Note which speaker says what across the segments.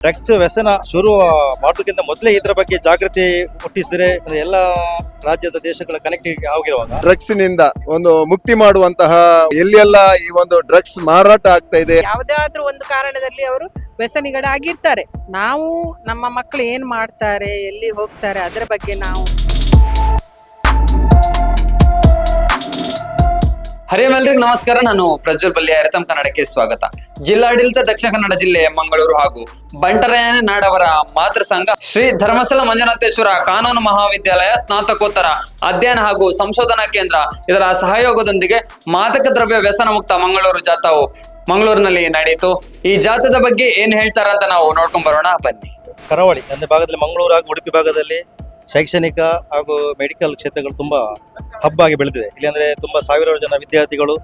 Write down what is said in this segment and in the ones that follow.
Speaker 1: Drugs ವ್ಯಸನ ಶುರು ಮಾಡೋದಕ್ಕಿಂತ ಮೊದಲೇ ಇದರ ಬಗ್ಗೆ ಜಾಗೃತಿ ಹುಟ್ಟಿಸಿದ್ರೆ ಎಲ್ಲ ರಾಜ್ಯದ ದೇಶಗಳ ಕನೆಕ್ಟಿವಿಟಿ ಆಗಿರುವಾಗ?
Speaker 2: ಡ್ರಗ್ಸ್ನಿಂದ ಒಂದು ಮುಕ್ತಿ ಮಾಡುವಂತಹ ಎಲ್ಲೆಲ್ಲ ಈ ಒಂದು ಡ್ರಗ್ಸ್ ಮಾರಾಟ ಆಗ್ತಾ ಇದೆ?
Speaker 3: ಯಾವುದಾದ್ರೂ ಒಂದು ಕಾರಣದಲ್ಲಿ ಅವರು ವ್ಯಸನಿಗಳಾಗಿರ್ತಾರೆ. ನಾವು ನಮ್ಮ ಮಕ್ಕಳು ಏನ್ ಮಾಡ್ತಾರೆ ಎಲ್ಲಿ ಹೋಗ್ತಾರೆ ಅದರ ಬಗ್ಗೆ ನಾವು
Speaker 4: ಹರಿಯಮೆಲ್ರಿಗೂ ನಮಸ್ಕಾರ. ನಾನು ಪ್ರಜ್ವಲ್ ಬಲ್ಯ ಅರಿತಮ್ ಕನ್ನಡಕ್ಕೆ ಸ್ವಾಗತ. ಜಿಲ್ಲಾಡಳಿತ ದಕ್ಷಿಣ ಕನ್ನಡ ಜಿಲ್ಲೆ ಮಂಗಳೂರು ಹಾಗೂ ಬಂಟರಾಯನ ನಾಡವರ ಮಾತೃ ಸಂಘ ಶ್ರೀ ಧರ್ಮಸ್ಥಳ ಮಂಜುನಾಥೇಶ್ವರ ಕಾನೂನು ಮಹಾವಿದ್ಯಾಲಯ ಸ್ನಾತಕೋತ್ತರ ಅಧ್ಯಯನ ಹಾಗೂ ಸಂಶೋಧನಾ ಕೇಂದ್ರ ಇದರ ಸಹಯೋಗದೊಂದಿಗೆ ಮಾದಕ ದ್ರವ್ಯ ವ್ಯಸನ ಮುಕ್ತ ಮಂಗಳೂರು ಜಾಥಾವು ಮಂಗಳೂರಿನಲ್ಲಿ ನಡೆಯಿತು. ಈ ಜಾಥಾದ ಬಗ್ಗೆ ಏನ್ ಹೇಳ್ತಾರ ಅಂತ ನಾವು ನೋಡ್ಕೊಂಡ್ ಬರೋಣ. ಬನ್ನಿ.
Speaker 1: ಕರಾವಳಿ, ಅಂದ್ರೆ ಭಾಗದಲ್ಲಿ ಮಂಗಳೂರು ಹಾಗೂ ಉಡುಪಿ ಭಾಗದಲ್ಲಿ ಶೈಕ್ಷಣಿಕ ಹಾಗೂ ಮೆಡಿಕಲ್ ಕ್ಷೇತ್ರಗಳು ತುಂಬಾ ಹಬ್ ಆಗಿ ಬೆಳೆದಿದೆ. ಇಲ್ಲಿ ಅಂದ್ರೆ ತುಂಬಾ ಸಾವಿರಾರು ಜನ ವಿದ್ಯಾರ್ಥಿಗಳು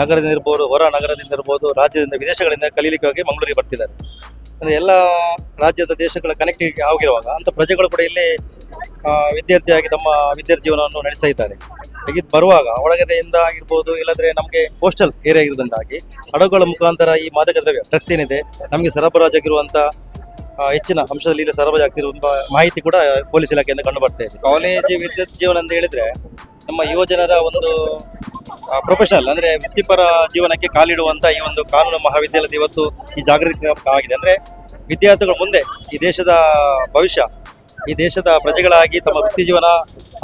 Speaker 1: ನಗರದಿಂದ ಇರ್ಬೋದು, ಹೊರ ನಗರದಿಂದ ಇರ್ಬೋದು, ರಾಜ್ಯದಿಂದ ವಿದೇಶಗಳಿಂದ ಕಲೀಲಿಕ್ಕಾಗಿ ಮಂಗಳೂರಿಗೆ ಬರ್ತಿದ್ದಾರೆ. ಅಂದ್ರೆ ಎಲ್ಲ ರಾಜ್ಯದ ದೇಶಗಳ ಕನೆಕ್ಟಿವಿಟಿ ಆಗಿರುವಾಗ ಅಂತ ಪ್ರಜೆಗಳು ಕೂಡ ಇಲ್ಲಿ ವಿದ್ಯಾರ್ಥಿಯಾಗಿ ತಮ್ಮ ವಿದ್ಯಾರ್ಥಿ ಜೀವನವನ್ನು ನಡೆಸ್ತಾ ಇದ್ದಾರೆ. ಹೀಗೆ ಬರುವಾಗ ಒಳಗಡೆಯಿಂದ ಆಗಿರ್ಬೋದು, ಇಲ್ಲದ್ರೆ ನಮಗೆ ಕೋಸ್ಟಲ್ ಏರಿಯಾ ಇರೋದ್ರಿಂದಾಗಿ ಹಡಗುಗಳ ಮುಖಾಂತರ ಈ ಮಾದಕ ದ್ರವ್ಯ ಡ್ರಗ್ಸ್ ಏನಿದೆ, ನಮಗೆ ಸರಬರಾಜಾಗಿರುವಂಥ ಹೆಚ್ಚಿನ ಅಂಶದಲ್ಲಿ ಇಲ್ಲಿ ಸರಬರಾಜಾಗ್ತಿರುವ ಮಾಹಿತಿ ಕೂಡ ಪೊಲೀಸ್ ಇಲಾಖೆಯಿಂದ ಕಂಡು ಬರ್ತಾ ಇದೆ. ಕಾಲೇಜ್ ವಿದ್ಯಾರ್ಥಿ ಜೀವನ ಅಂತ ಹೇಳಿದ್ರೆ ನಮ್ಮ ಯುವಜನರ ಒಂದು ಪ್ರೊಫೆಷನಲ್ ಅಂದ್ರೆ ವೃತ್ತಿಪರ ಜೀವನಕ್ಕೆ ಕಾಲಿಡುವಂತ ಈ ಒಂದು ಕಾನೂನು ಮಹಾವಿದ್ಯಾಲಯದ ಇವತ್ತು ಈ ಜಾಗೃತಿ ಆಗಿದೆ. ಅಂದ್ರೆ ವಿದ್ಯಾರ್ಥಿಗಳು ಮುಂದೆ ಈ ದೇಶದ ಭವಿಷ್ಯ, ಈ ದೇಶದ ಪ್ರಜೆಗಳಾಗಿ ತಮ್ಮ ವೃತ್ತಿ ಜೀವನ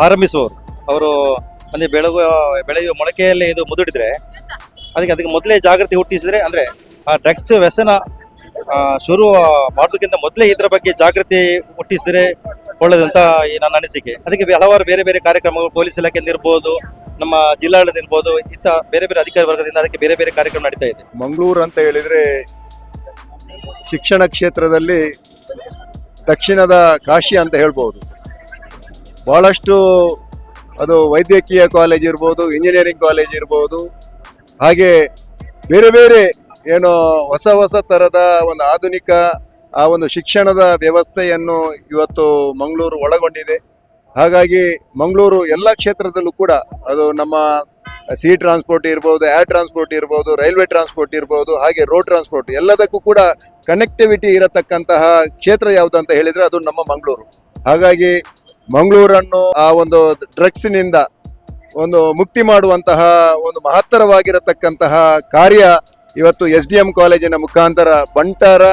Speaker 1: ಆರಂಭಿಸುವವರು. ಅವರು ಅಂದ್ರೆ ಬೆಳಗುವ, ಬೆಳೆಯುವ ಮೊಳಕೆಯಲ್ಲೇ ಇದು ಮುದುಡಿದ್ರೆ, ಅದಕ್ಕೆ ಅದಕ್ಕೆ ಮೊದಲೇ ಜಾಗೃತಿ ಹುಟ್ಟಿಸಿದ್ರೆ, ಅಂದ್ರೆ ಆ ಡ್ರಗ್ಸ್ ವ್ಯಸನ ಶುರು ಮಾಡೋದಕ್ಕಿಂತ ಮೊದಲೇ ಇದರ ಬಗ್ಗೆ ಜಾಗೃತಿ ಹುಟ್ಟಿಸಿದ್ರೆ ಒಳ್ಳೇದಂತ ಈ ನನ್ನ ಅನಿಸಿಕೆ. ಅದಕ್ಕೆ ಹಲವಾರು ಬೇರೆ ಬೇರೆ ಕಾರ್ಯಕ್ರಮಗಳು ಪೊಲೀಸ್ ಇಲಾಖೆಯಿಂದ ಇರ್ಬೋದು, ನಮ್ಮ ಜಿಲ್ಲಾಡಳಿತ ಇರ್ಬೋದು, ಇಂಥ ಬೇರೆ ಬೇರೆ ಅಧಿಕಾರಿ ವರ್ಗದಿಂದ ಅದಕ್ಕೆ ಬೇರೆ ಬೇರೆ ಕಾರ್ಯಕ್ರಮ ನಡೀತಾ ಇದೆ.
Speaker 2: ಮಂಗಳೂರು ಅಂತ ಹೇಳಿದ್ರೆ ಶಿಕ್ಷಣ ಕ್ಷೇತ್ರದಲ್ಲಿ ದಕ್ಷಿಣದ ಕಾಶಿ ಅಂತ ಹೇಳ್ಬೋದು. ಬಹಳಷ್ಟು ಅದು ವೈದ್ಯಕೀಯ ಕಾಲೇಜ್ ಇರ್ಬೋದು, ಇಂಜಿನಿಯರಿಂಗ್ ಕಾಲೇಜ್ ಇರ್ಬೋದು, ಹಾಗೆ ಬೇರೆ ಬೇರೆ ಏನು ಹೊಸ ಹೊಸ ಥರದ ಒಂದು ಆಧುನಿಕ ಆ ಒಂದು ಶಿಕ್ಷಣದ ವ್ಯವಸ್ಥೆಯನ್ನು ಇವತ್ತು ಮಂಗಳೂರು ಒಳಗೊಂಡಿದೆ. ಹಾಗಾಗಿ ಮಂಗಳೂರು ಎಲ್ಲ ಕ್ಷೇತ್ರದಲ್ಲೂ ಕೂಡ ಅದು ನಮ್ಮ ಸಿ ಟ್ರಾನ್ಸ್ಪೋರ್ಟ್ ಇರ್ಬೋದು ಏರ್ ಟ್ರಾನ್ಸ್ಪೋರ್ಟ್ ಇರ್ಬೋದು ರೈಲ್ವೆ ಟ್ರಾನ್ಸ್ಪೋರ್ಟ್ ಇರ್ಬೋದು, ಹಾಗೆ ರೋಡ್ ಟ್ರಾನ್ಸ್ಪೋರ್ಟ್ ಎಲ್ಲದಕ್ಕೂ ಕೂಡ ಕನೆಕ್ಟಿವಿಟಿ ಇರತಕ್ಕಂತಹ ಕ್ಷೇತ್ರ ಯಾವುದು ಅಂತ ಹೇಳಿದರೆ ಅದು ನಮ್ಮ ಮಂಗಳೂರು. ಹಾಗಾಗಿ ಮಂಗಳೂರನ್ನು ಆ ಒಂದು ಡ್ರಗ್ಸ್ನಿಂದ ಒಂದು ಮುಕ್ತಿ ಮಾಡುವಂತಹ ಒಂದು ಮಹತ್ತರವಾಗಿರತಕ್ಕಂತಹ ಕಾರ್ಯ ಇವತ್ತು ಎಸ್ ಡಿ ಎಂ ಕಾಲೇಜಿನ ಮುಖಾಂತರ ಬಂಟರ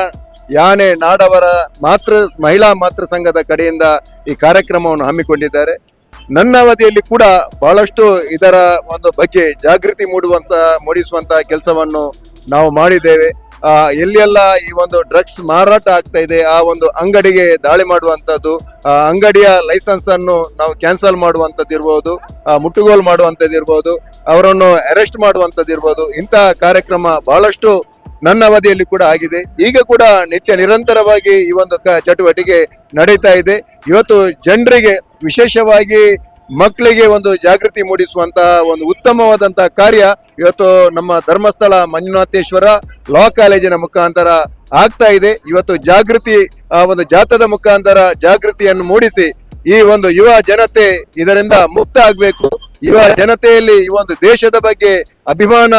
Speaker 2: ಯಾನೆ ನಾಡವರ ಮಾತೃ, ಮಹಿಳಾ ಮಾತೃ ಸಂಘದ ಕಡೆಯಿಂದ ಈ ಕಾರ್ಯಕ್ರಮವನ್ನು ಹಮ್ಮಿಕೊಂಡಿದ್ದಾರೆ. ನನ್ನ ಅವಧಿಯಲ್ಲಿ ಕೂಡ ಬಹಳಷ್ಟು ಇದರ ಒಂದು ಬಗ್ಗೆ ಜಾಗೃತಿ ಮೂಡುವಂತ ಮೂಡಿಸುವಂತಹ ಕೆಲಸವನ್ನು ನಾವು ಮಾಡಿದ್ದೇವೆ. ಎಲ್ಲೆಲ್ಲ ಈ ಒಂದು ಡ್ರಗ್ಸ್ ಮಾರಾಟ ಆಗ್ತಾ ಇದೆ, ಆ ಒಂದು ಅಂಗಡಿಗೆ ದಾಳಿ ಮಾಡುವಂಥದ್ದು, ಆ, ಅಂಗಡಿಯ ಲೈಸೆನ್ಸ್ ಅನ್ನು ನಾವು ಕ್ಯಾನ್ಸಲ್ ಮಾಡುವಂಥದ್ದು ಇರ್ಬೋದು ಮುಟ್ಟುಗೋಲು ಮಾಡುವಂಥದ್ದು ಇರ್ಬೋದು, ಅವರನ್ನು ಅರೆಸ್ಟ್ ಮಾಡುವಂಥದ್ದು ಇರ್ಬೋದು, ಇಂತಹ ಕಾರ್ಯಕ್ರಮ ಬಹಳಷ್ಟು ನನ್ನ ಅವಧಿಯಲ್ಲಿ ಕೂಡ ಆಗಿದೆ. ಈಗ ಕೂಡ ನಿತ್ಯ ನಿರಂತರವಾಗಿ ಈ ಒಂದು ಚಟುವಟಿಕೆ ನಡೀತಾ ಇದೆ. ಇವತ್ತು ಜನರಿಗೆ ವಿಶೇಷವಾಗಿ ಮಕ್ಕಳಿಗೆ ಒಂದು ಜಾಗೃತಿ ಮೂಡಿಸುವಂತಹ ಒಂದು ಉತ್ತಮವಾದಂತಹ ಕಾರ್ಯ ಇವತ್ತು ನಮ್ಮ ಧರ್ಮಸ್ಥಳ ಮಂಜುನಾಥೇಶ್ವರ ಲಾ ಕಾಲೇಜಿನ ಮುಖಾಂತರ ಆಗ್ತಾ ಇದೆ. ಇವತ್ತು ಜಾಗೃತಿ, ಆ, ಒಂದು ಜಾತದ ಮುಖಾಂತರ ಜಾಗೃತಿಯನ್ನು ಮೂಡಿಸಿ ಈ ಒಂದು ಯುವ ಜನತೆ ಇದರಿಂದ ಮುಕ್ತ ಆಗಬೇಕು. ಯುವ ಜನತೆಯಲ್ಲಿ ಈ ಒಂದು ದೇಶದ ಬಗ್ಗೆ ಅಭಿಮಾನ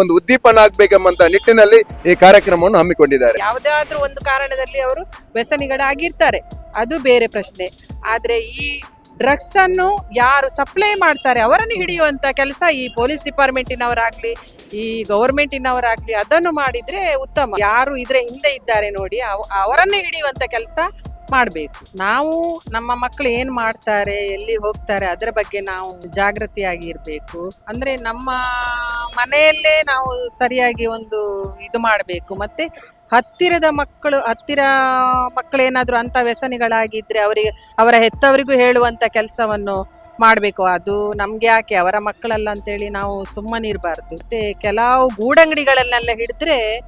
Speaker 2: ಒಂದು ಉದ್ದೀಪನ ಆಗ್ಬೇಕೆಂಬಂತ ನಿಟ್ಟಿನಲ್ಲಿ ಈ ಕಾರ್ಯಕ್ರಮವನ್ನು ಹಮ್ಮಿಕೊಂಡಿದ್ದಾರೆ.
Speaker 3: ಯಾವುದಾದ್ರೂ ಒಂದು ಕಾರಣದಲ್ಲಿ ಅವರು ವ್ಯಸನಿಗಳಾಗಿರ್ತಾರೆ. ಅದು ಬೇರೆ ಪ್ರಶ್ನೆ. ಆದ್ರೆ ಈ ಡ್ರಗ್ಸ್ ಅನ್ನು ಯಾರು ಸಪ್ಲೈ ಮಾಡ್ತಾರೆ, ಅವರನ್ನು ಹಿಡಿಯುವಂತ ಕೆಲಸ ಈ ಪೊಲೀಸ್ ಡಿಪಾರ್ಟ್ಮೆಂಟಿನವರಾಗ್ಲಿ, ಈ ಗೌರ್ಮೆಂಟಿನವರಾಗ್ಲಿ ಅದನ್ನು ಮಾಡಿದ್ರೆ ಉತ್ತಮ. ಯಾರು ಇದ್ರೆ ಹಿಂದೆ ಇದ್ದಾರೆ ನೋಡಿ ಅವರನ್ನು ಹಿಡಿಯುವಂತ ಕೆಲಸ ಮಾಡಬೇಕು. ನಾವು ನಮ್ಮ ಮಕ್ಕಳು ಏನ್ ಮಾಡ್ತಾರೆ, ಎಲ್ಲಿ ಹೋಗ್ತಾರೆ, ಅದರ ಬಗ್ಗೆ ನಾವು ಜಾಗೃತಿಯಾಗಿ ಇರಬೇಕು ಅಂದ್ರೆ ನಮ್ಮ ಮನೆಯಲ್ಲೇ ನಾವು ಸರಿಯಾಗಿ ಒಂದು ಇದು ಮಾಡಬೇಕು. ಮತ್ತೆ ಹತ್ತಿರದ ಮಕ್ಕಳು, ಹತ್ತಿರ ಮಕ್ಕಳೇನಾದ್ರೂ ಅಂತ ವ್ಯಸನಿಗಳಾಗಿದ್ರೆ ಅವರಿಗೆ, ಅವರ ಹೆತ್ತವರಿಗೂ ಹೇಳುವಂತ ಕೆಲಸವನ್ನು ಮಾಡಬೇಕು. ಅದು ನಮ್ಗೆ ಯಾಕೆ? ಅವರ ಮಕ್ಕಳಲ್ಲ ಅಂತೇಳಿ ನಾವು ಸುಮ್ಮನಿರಬಾರ್ದು. ಮತ್ತೆ ಕೆಲವು ಗೂಡಂಗಡಿಗಳನ್ನೆಲ್ಲ ಹಿಡಿದ್ರೆ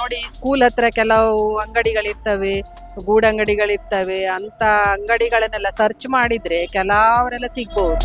Speaker 3: ನೋಡಿ ಸ್ಕೂಲ್ ಹತ್ರ ಕೆಲವು ಅಂಗಡಿಗಳಿರ್ತವೆ ಗೂಡಂಗಡಿಗಳಿರ್ತವೆ ಅಂತ ಅಂಗಡಿಗಳನ್ನೆಲ್ಲ ಸರ್ಚ್ ಮಾಡಿದ್ರೆ ಕೆಲವರೆಲ್ಲ ಸಿಗ್ಬೋದು.